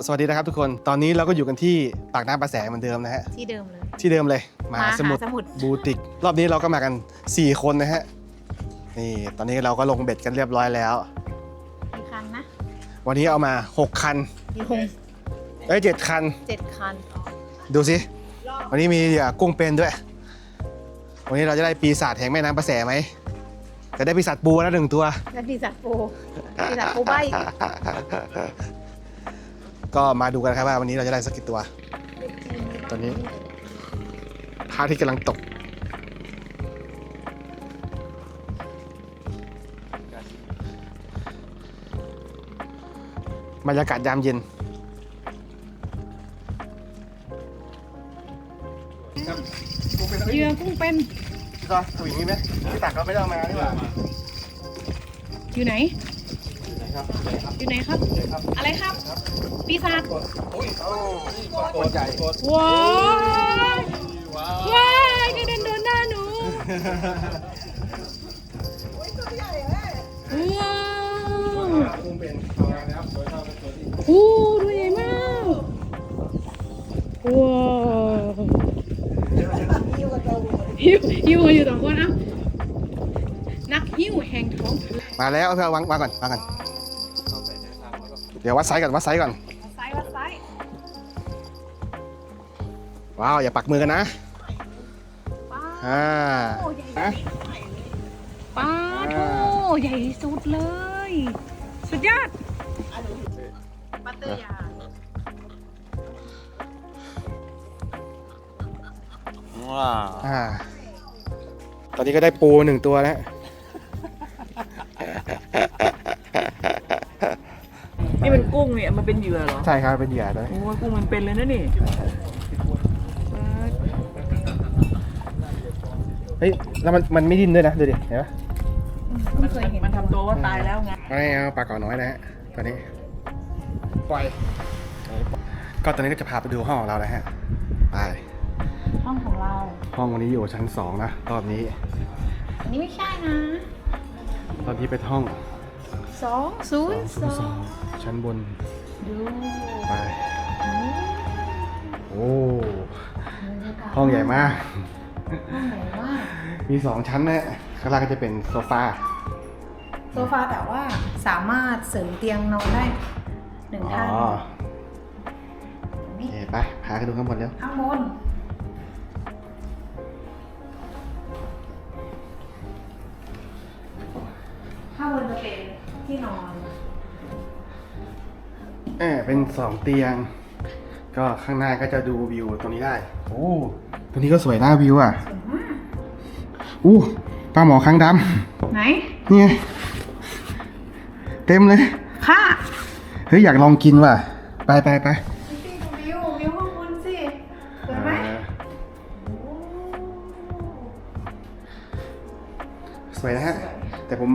ก็สวัสดีนะครับทุกคน ตอนนี้เราก็อยู่กันที่ปากน้ำประแสเหมือนเดิมนะฮะ ที่เดิมเลย ที่เดิมเลยมหามาหาสมุทรสมุทร บูติก รอบนี้เราก็มากัน 4 คนนะฮะ นี่ ตอนนี้เราก็ลงเบ็ดกันเรียบร้อยแล้ว กี่คันนะวันนี้เอามา 6 คันกี่คงเอ้ยเจ็ดคัน เจ็ดคันดูสิ วันนี้มีอะกุ้งเป็นด้วย วันนี้เราจะได้ปีศาจแห่งแม่น้ำประแสไหม จะได้ปีศาจปูแล้วหนึ่งตัว และปีศาจปูปีศาจปูใบ ก็มาดูกันครับว่าวันนี้เราจะได้สักกี่ตัว ตอนนี้พระอาที่กำลังตก บรรยากาศยามเย็น เหยื่อกุ้งเป็นก็ถุยนี้ไหมพี่ตักก็ไม่ได้เอามาดีกว่าอยู่ไหน ครับอยู่ไหนครับ อะไรครับ ปีศาจตัวใหญ่ว้าวว้ายกระเด็นโดนหน้าหนูว้าวกุ้งเป็นโอ้ตัวใหญ่มากว้าวหิวหิวกันอยู่สองคนอะนักหิวแห่งท้องทะเลมาแล้วเอาเพื่อวางวางก่อนวางก่อน เดี๋ยววัดไซส์ก่อนวัดไซส์ก่อนซ้ายวัดซ้ายว้าว อย่าปักมือกันนะป้าอ่าโอ้ใหญ่ฮะป้าโถใหญ่สุดเลย สุดยอดปัตเตอร์ยาว้าวอ่า ตอนนี้ก็ได้ปูหนึ่งตัวแล้วนี่ เป็นกุ้งเนี่ยมันเป็นเหยื่อเหรอ ใช่ครับเป็นเหยื่อด้วยโอ้ยกุ้งมันเป็นเลยนะนี่เฮ้ยแล้วมันมันไม่ดิ้นด้วยนะดูดิเห็นปะมันเคยเห็นมันทำตัวว่าตายแล้วไงไม่เอาปลาเก่าน้อยนะฮะตอนนี้ปล่อยก็ตอนนี้ก็จะพาไปดูห้องของเราแล้วฮะไปห้องของเรา ห้องวันนี้อยู่ชั้นสองนะรอบนี้อันนี้ไม่ใช่นะ ตอนที่เป็นห้องสองศูนย์สอสองง ชั้นบน ดูไป โอ้ ห้องใหญ่มาก ห้องใหญ่มาก มีสองชั้นนะข้างล่างก็จะเป็นโซฟา โซฟาแต่ว่าสามารถเสริมเตียงนอนได้หนึ่งอ๋อท่านโอนี่เคไป พาไปดูข้างบนเร็วข้างบนข้างบนจะเป็นที่นอน เออเป็นสองเตียง ก็ข้างหน้าก็จะดูวิวตรงนี้ได้ โอ้ตรงนี้ก็สวยหน้าวิวอะสวยมากอู้ปลาหมอคางดไหนำนี่ไงเต็มเลย ค่ะเฮ้ยอยากลองกินว่ะ ไปไปไปสิดูวิววิวข้างบนสิสวยไหมเออสวยนะฮะ แต่ผม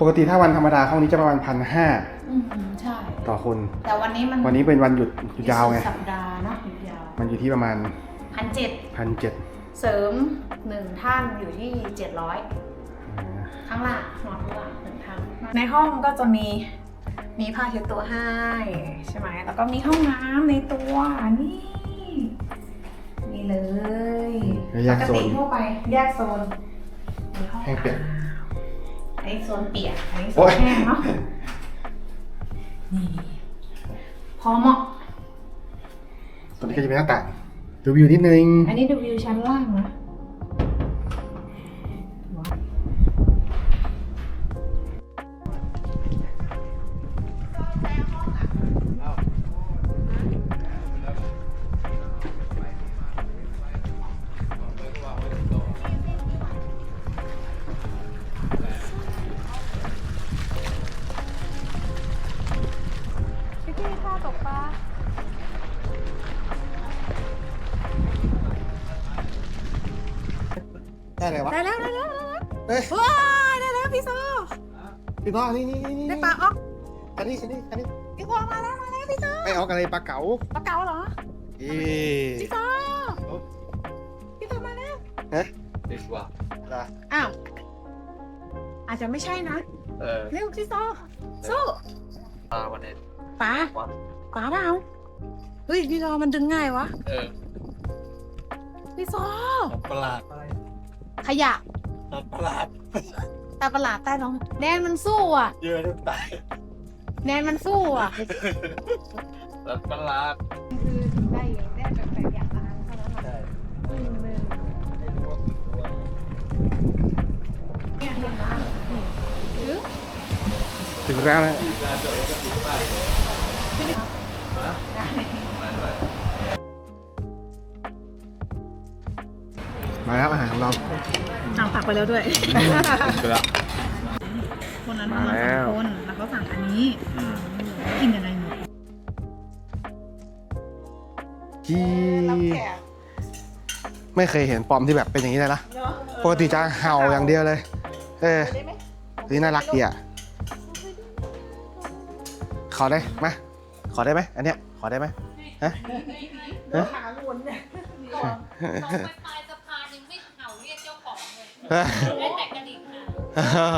ปกติถ้าวันธรรมดาห้องนี้จะประมาณพันห้า อืมใช่ ต่อคน แต่วันนี้มันวันนี้เป็นวันหยุดหยุดยาวไง สัปดาห์เนาะหยุดยาวมันอยู่ที่ประมาณพันเจ็ดพันเจ็ดเสริมหนึ่งท่านอยู่ที่เจ็ดร้อยข้างล่างนอนข้างล่างหนึ่งท่านในห้องก็จะมีมีผ้าเช็ดตัวให้ใช่ไหมแล้วก็มีห้องน้ำในตัวนี่นี่เลยแยปกกโซตินทั่วไปแยกโซนมีห้องแห้งเปียกอันนี้โซนเปียกอันนี้โซโอ๊นย แห้งเนาะ นี่ พอเหมาะ ตอนนี้ก็จะเป็นหน้าต่างดูวิวนิดนึง อันนี้ดูวิวชั้นล่างนะ วะได้แล้วได้แล้วได้แล้วเอ้ยว้ายได้แล้วพี่โซพี่น้องนี่นี่นี่นี่ได้ปลาออกอันนี้อันนี้อันนี้พี่โซมาแล้วมาแล้วพี่โซไอออกอะไรปลาเก๋าปลาเก๋าเหรอเอ๊ะพี่โซพี่โซมาแล้วดิสว่าอ้าวอาจจะไม่ใช่นะเออเร็วพี่โซสู้ปลาวันนี้ปลาวัดปป๋าเปล่าเฮ้ยพี่ซอมันดึงง่ายวะเออพี่ซอประหลาด ขยะประหลาดตาประหลาดใต้ท้องแนนมันสู้อะ เยอะทุกตายแนนมันสู้อะประหลาดคือถึงได้ได้แบบแบบอย่างละอันเท่านั้นแหละใช่หนึ่งหนึ่งเนี่ยเห็นไหมหรือถึงแล้วนะ มาแล้วอาหารของเราสั่งผักไปแล้วด้วยไปละคนนั้นมามาแล้สองวคนแล้วเขาสั่งอันนี้กินยังไงหนูที่ไม่เคยเห็นปอมที่แบบเป็นอย่างนี้เลยนะปกติจะเห่าอย่างเดียวเลย เออนี่น่ารักดีอะขอได้ไหมขอได้ไหมอันเนี้ยขอได้ไหมฮะฮะ ได้แต่กระดิ่งค่ะ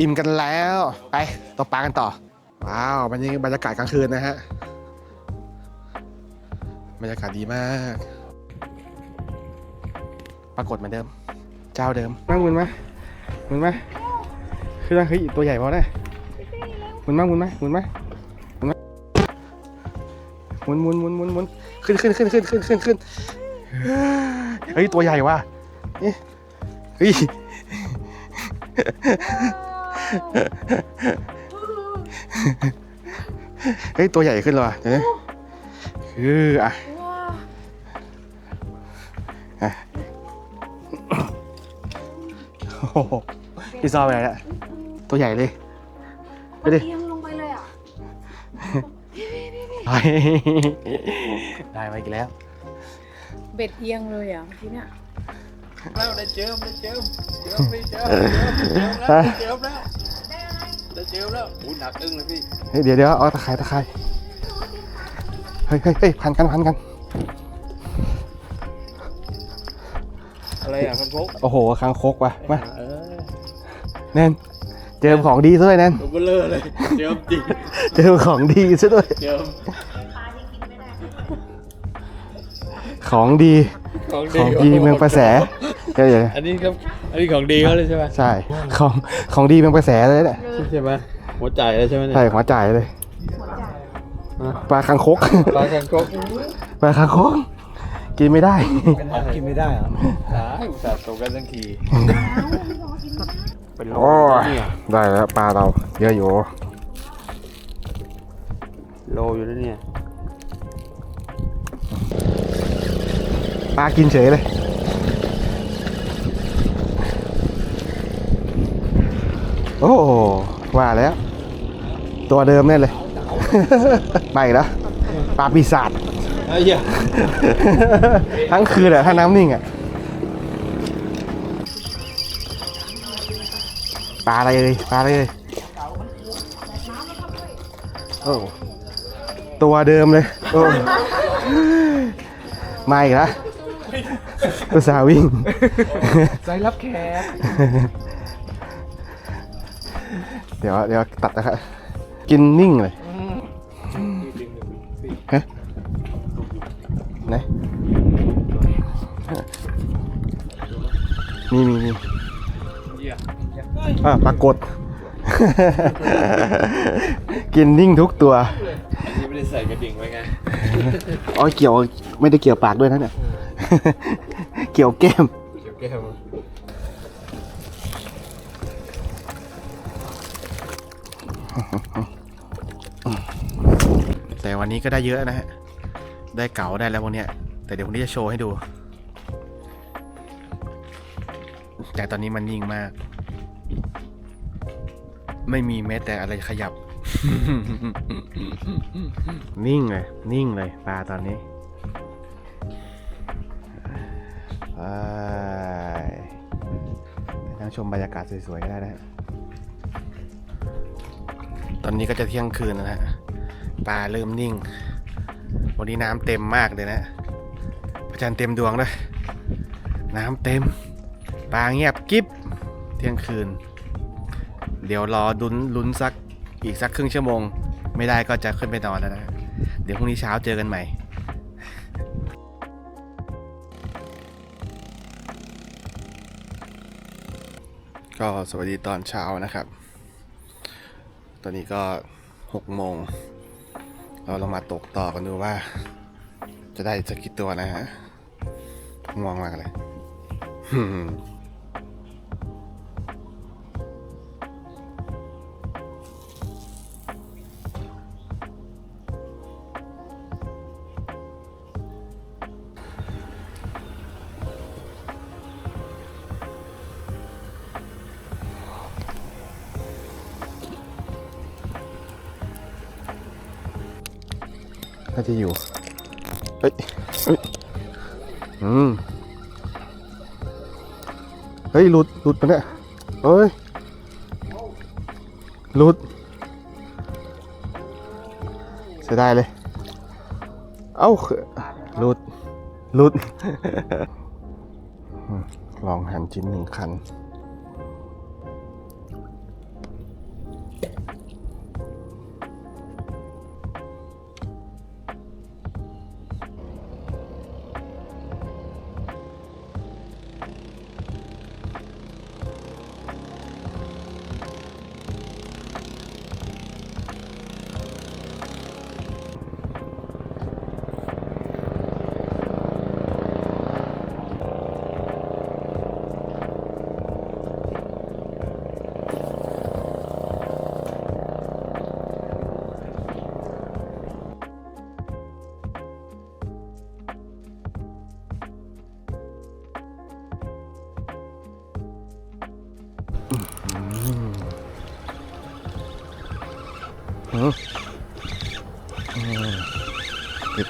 อิ่มกันแล้ว ไปตกปลากันต่อ ว้าวบรรยากาศบรรยากาศกลางคืนนะฮะ บรรยากาศดีมาก ปรากฏเหมือนเดิม เจ้าเดิมนั่งมุนไหมมุนไหมคือนั่งเฮ้ยตัวใหญ่พอได้มุนมั้งมุนไหมมุนไหมมุนไหมหมุนหมุนหมุนหมุนหมุนขึ้นขึ้นขึ้นขึ้นขึ้นขึ้นขึ้นเฮ้ยตัวใหญ่ว่ะเอ๊ะเฮ้ยเฮ้ย ตัวใหญ่ขึ้นแล้วว่ะเดี๋ยวนะคืออะอะโอ้โหพี่ซอไปไหนละตัวใหญ่เลย ไปดิ เอียงลงไปเลยอะไปได้มาอีกแล้ว เบ็ดเอียงเลยอะเมื่อกี้เนี่ย แล้วได้เจิมได้เจิมเจิมไปเจิมเจิมแล้วเจิมแล้วได้เจิมแล้วอู้หนักอึ้งเลยพี่เฮ้ยเดี๋ยวเดี๋ยวเอาตะไคร้ตะไคร้เฮ้ยเฮ้ยเฮ้ยพันกันพันกันอะไรอะคันพกโอ้โหคางคกว่ะมาเออแน่นเจอของดีซะด้วยแน่นตัวเบลอเลยเจิมจริงเจอของดีซะด้วยเจิมของดี ของของดีเมืองประแส เดี๋ยวเดี๋ยวอันนี้ก็อันนี้ของดีเขาเลยใช่ไหมใช่ของของดีเมืองประแสเลยเนี่ยใช่ไหมหัวใจแล้วใช่ไหมเนี่ยใช่หัวจ่ายเลยปลาคางคกปลาคันพกปลาคางคกกินไม่ได้กินไม่ได้เหรอได้อุตส่าห์ตกกันทั้งทีเป็นโลโอ้ยเนี่ยได้แล้วปลาเราเยอะอยู่โลอยู่แล้วเนี่ยปลากินเฉยเลย โอ้ว่าแล้ว ตัวเดิมแน่เลย ไปอีกแล้วปลาปีศาจไอ้เหี้ยทั้งคืนอะถ้าน้ำนิ่งอะปลาอะไรเลยปลาอะไรเลยโอ้ตัวเดิมเลยโอ้มาอีกแล้วอุตส่าห์วิ่งใจรับแขก เดี๋ยวเดี๋ยวตัดนะครับกินนิ่งเลยฮะไหนมีมีมีเหี้ยอะปรากฏ กินนิ่งทุกตัวอันนี้ไม่ได้ใส่กระดิ่งไว้ไงอ๋อเกี่ยวไม่ได้เกี่ยวปากด้วยนะเนี่ย เกี่ยวแก้มเดี๋ยวแก้ว แต่วันนี้ก็ได้เยอะนะฮะ ได้เก๋าได้แล้วพวกเนี้ย แต่เดี๋ยววันนี้จะโชว์ให้ดู แต่ตอนนี้มันนิ่งมาก ไม่มีแม้แต่อะไรขยับ นิ่งเลย นิ่งเลยปลาตอนนี้ไปไปนั่งชมบรรยากาศสวยๆก็ได้นะฮะ ตอนนี้ก็จะเที่ยงคืนนะฮะปลาเริ่มนิ่ง วันนี้น้ำเต็มมากเลยนะพระจันทร์เต็มดวงด้วยน้ำเต็ม ปลาเงียบกิ๊บเที่ยงคืน เดี๋ยวรอดุนลุ้นสักอีกสักครึ่งชั่วโมง ไม่ได้ก็จะขึ้นไปนอนแล้วนะ เดี๋ยวพรุ่งนี้เช้าเจอกันใหม่ก็สวัสดีตอนเช้านะครับ ตอนนี้ก็หกโมง เราลองมาตกต่อกันดูว่า จะได้สักกี่ตัวนะฮะง่วงมากเลยาจะอยู่เฮ้ยเฮ้ย อืม เฮ้ย หลุด หลุดไปเนี่ยเฮ้ย หลุด เสียดายเลย เอ้าคือหลุด หลุด ลองหันชิ้นหนึ่งคัน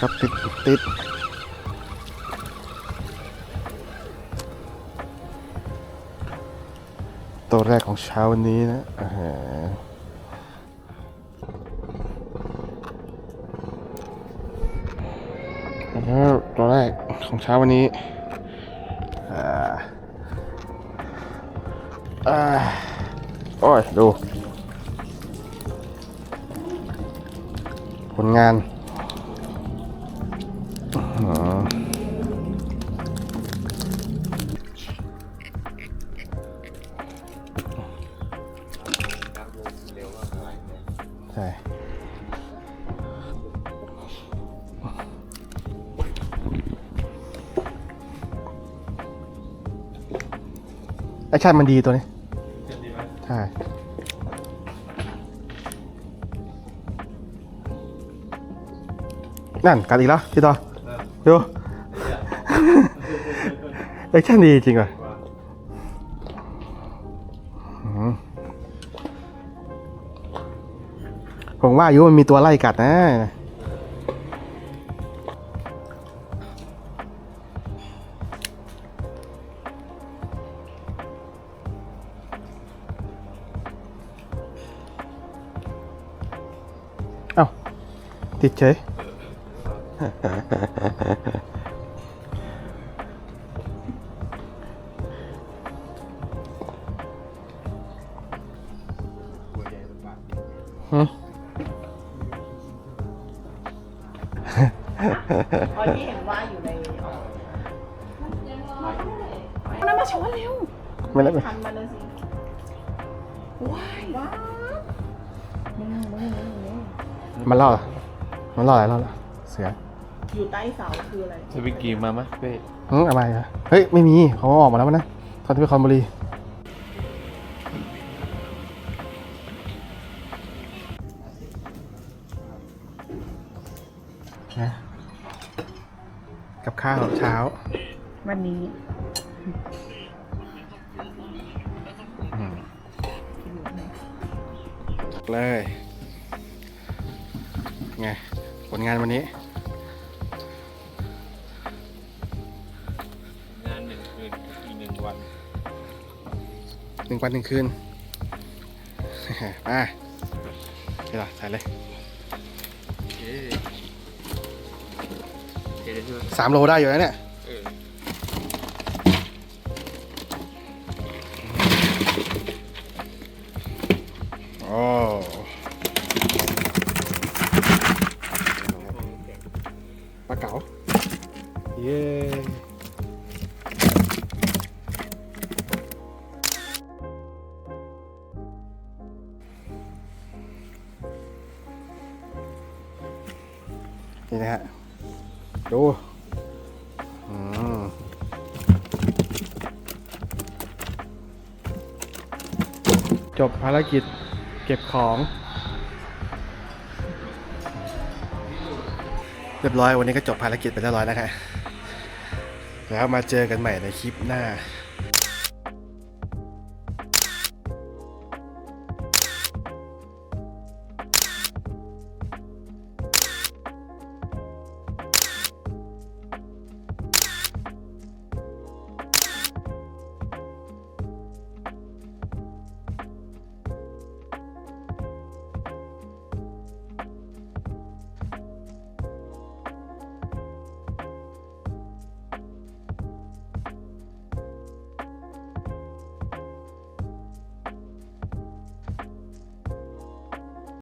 ครับติดติดตัวแรกของเช้าวันนี้นะอ่าตัวแรกของเช้าวันนี้อ่าอ่าโอ้ย ดู ผลงาน คชั่นมันดีตัวนี้ใช่นั่นกัดอีกแล้วพี่ต่อดูแอคชั่นดีจริงว่ะอืมผมว่าอายุมันมีตัวไล่กัดนะ ติดเฉยหืมอ๋อที่เห็นว่าอยู่ในอ๋อเอาน้ำมาช้อนเร็วไม่แล้วทันมาเลยสิว้ายว้าวมันรอดเหรอ มันรอดอะไรรอดเหรอเสืออยู่ใต้เสาคืออะไรจะไปกี่มาไหมเป้อืมอะไรอะเฮ้ย ไม่มีเขาออกมาแล้วนะตอนที่ไปคอนบุรีนะกับข้าวเช้า วันนี้เลย ไงผ ลงานวันนี้ งานหนึ่งคืนอีกหนึ่งวันหนึ่งวันหนึ่งคืน มาเดี๋ยวใส่เลยเอ๊ะเอ๊ะใช่ไหมสามโลได้อยู่แล้วเนี่ย เออโอ้ นี่นะฮะ ดูอืมจบภารกิจเก็บของ เรียบร้อยวันนี้ก็จบภารกิจไปเรียบร้อยนะคะแล้วมาเจอกันใหม่ในคลิปหน้า